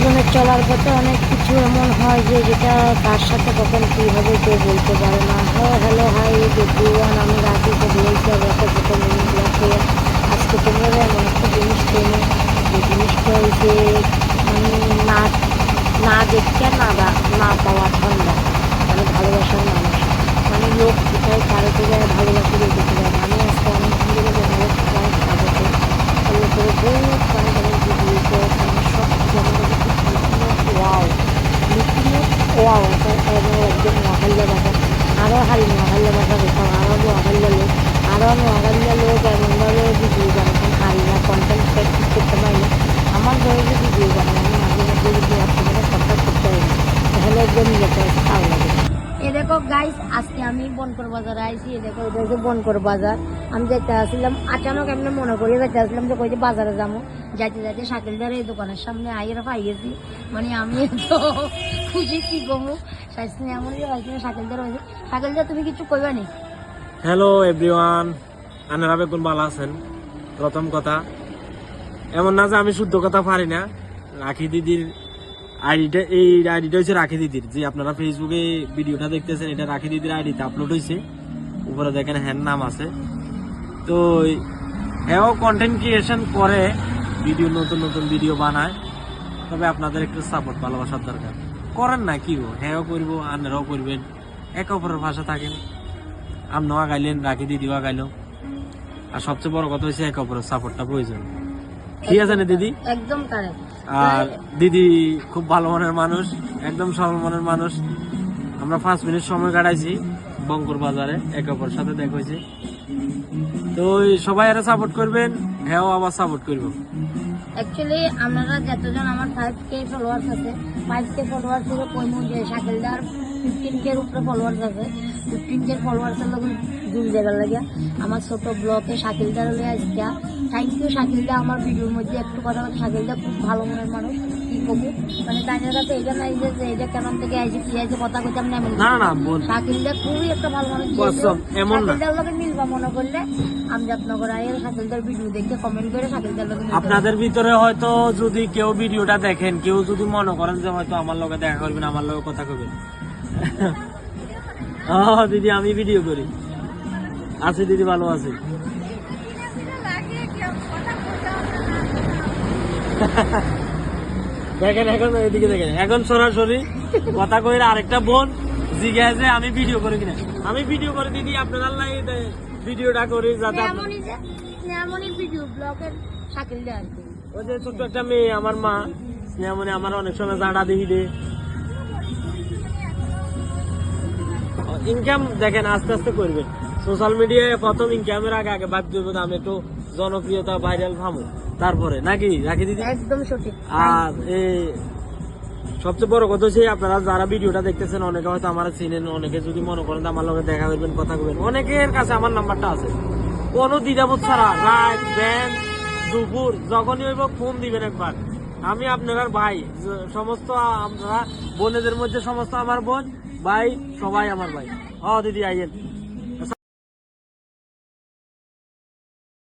জীবনে চলার পথে অনেক কিছু এমন হয় যে যেটা তার সাথে কখন কীভাবে কেউ বলতে পারে না। হ্যাঁ হ্যালো হাই দেখুন আমি রাখি তো বলতে আর একটা ছোটো মিনিটগুলোকে আজকে তোমরা এমন একটা জিনিস পেলে যে জিনিসটা হয়েছে মানে না না দেখতে না না পাওয়া ঠান্ডা মানে ভালোবাসার মানুষ মানে লোক কোথায় কারও থেকে ভালোবাসে দেখতে যায় আমি আজকে অনেক দিন ধরে অনেক অনেক স্বাগত ফলো করে বহুত মানে মানে ভিডিওতে মানে সব যেমন ওয়াও ওয়াও একদম একদম মহাল্লা বাজার আরও হারি মহাল্লা বাজার দেখো আরও মহাল্লা লোক আরও মহাল্লা লোক এমনভাবে ভিডিও বানাচ্ছেন হারি না কন্টেন্ট প্র্যাকটিস করতে পারি আমার ঘরে যে ভিডিও বানাই আমি মাঝে মধ্যে যদি আপনাদের কন্ট্যাক্ট করতে পারি তাহলে একদম যেতে ভালো লাগে। এ দেখো গাইস আজকে আমি বনকর বাজারে আইছি, এ দেখো, এটা হচ্ছে বনকর বাজার। আমি যেতে আসছিলাম আচানক এমনি মনে করি যেতে আসলাম যে কই যে বাজারে যাব যাইতে যাইতে শাকিলদার এই দোকানের সামনে আইয়ের পাই গেছি মানে আমি তো খুশি, কি গমু হ্যালো এভরিওয়ান আনারা বেগুন ভালো আছেন? প্রথম কথা, এমন না যে আমি শুদ্ধ কথা পারি না। রাখি দিদির আইডিটা এই আইডিটা হচ্ছে রাখি দিদির। যে আপনারা ফেসবুকে ভিডিওটা দেখতেছেন, এটা রাখি দিদির আইডিতে আপলোড হয়েছে উপরে দেখেন হ্যান নাম আছে। তো হ্যাঁ কন্টেন্ট ক্রিয়েশন করে ভিডিও নতুন নতুন ভিডিও বানায়। তবে আপনাদের একটু সাপোর্ট ভালোবাসার দরকার। করেন না কি হ্যাঁ করব আনারাও করবেন। একে অপরের ভাষা থাকেন। আপনিও গাইলেন রাখি দিদিও আগাইলো আর সবচেয়ে বড় কথা হচ্ছে একে অপরের সাপোর্টটা প্রয়োজন। ঠিক আছে না দিদি? একদম আর দিদি খুব ভালো মনের মানুষ একদম সরল মনের মানুষ। আমরা পাঁচ মিনিট সময় কাটাইছি বঙ্কর বাজারে একে অপরের সাথে দেখা হয়েছে তো সবাই আরও সাপোর্ট করবেন হ্যাঁ আবার সাপোর্ট করব। অ্যাকচুয়ালি আপনারা যতজন আমার ফাইভ কে ফলোয়ার্স আছে ফাইভ কে ফলোয়ার্স থেকে কইমু যে শাকিলদার ফিফটিন কে উপরে ফলোয়ার্স আছে ফিফটিন কে ফলোয়ার্সের লোক জুম জায়গার লাগে। আমার ছোট ব্লগে শাকিলদার হলে আজকে। থ্যাংক ইউ শাকিলদা আমার ভিডিওর মধ্যে একটু কথা বলতে। শাকিলদা খুব ভালো মনের মানুষ কি কবু? মানে তাদের কাছে এটা নাই যে যে এটা কেমন থেকে আইছে কি আইছে কথা কইতাম না এমন না না। শাকিলদা খুবই একটা ভালো মানুষ এমন না। শাকিলদার লগে মিলবা মনে করলে। আমজাদনগর আয়ের শাকিলদার ভিডিও দেখে কমেন্ট করে শাকিলদার লগে আপনাদের ভিতরে হয়তো যদি কেউ ভিডিওটা দেখেন কেউ যদি মনে করেন যে হয়তো আমার লগে দেখা করবেন আমার লগে কথা কবেন ও দিদি আমি ভিডিও করি। আছি দিদি ভালো আছি। দেখেন এখন এদিকে দেখেন। এখন সরাসরি কথা কইরা আরেকটা বোন জিজ্ঞাসা আমি ভিডিও করি কিনা? আমি ভিডিও করে দিদি আপনার লাগে ভিডিওটা করি যাতে যে ওই যে ছোট্ট একটা মেয়ে আমার মা। স্নেহামণি আমার অনেক সময় জাডা দেখি দে। ইনকাম দেখেন আস্তে আস্তে করবেন সোশ্যাল মিডিয়ায় প্রথম ইনকামের আগে আগে ভাবতে হবে আমি একটু জনপ্রিয়তা ভাইরাল ভাবো। তারপরে নাকি? রাখি দিদি? একদম সঠিক। আর এই সবচেয়ে বড় কথা হচ্ছে আপনারা যারা ভিডিওটা দেখতেছেন অনেকে হয়তো আমার চিনেন অনেকে যদি মনে করেন আমার লগে দেখা করবেন কথা বলবেন অনেকের কাছে আমার নাম্বারটা আছে। কোনো দ্বিধাবোধ ছাড়া রাত ব্যান দুপুর যখনই হইব ফোন দিবেন একবার। আমি আপনার ভাই সমস্ত আমরা বোনেদের মধ্যে সমস্ত আমার বোন ভাই সবাই আমার ভাই। হ দিদি আইয়েন।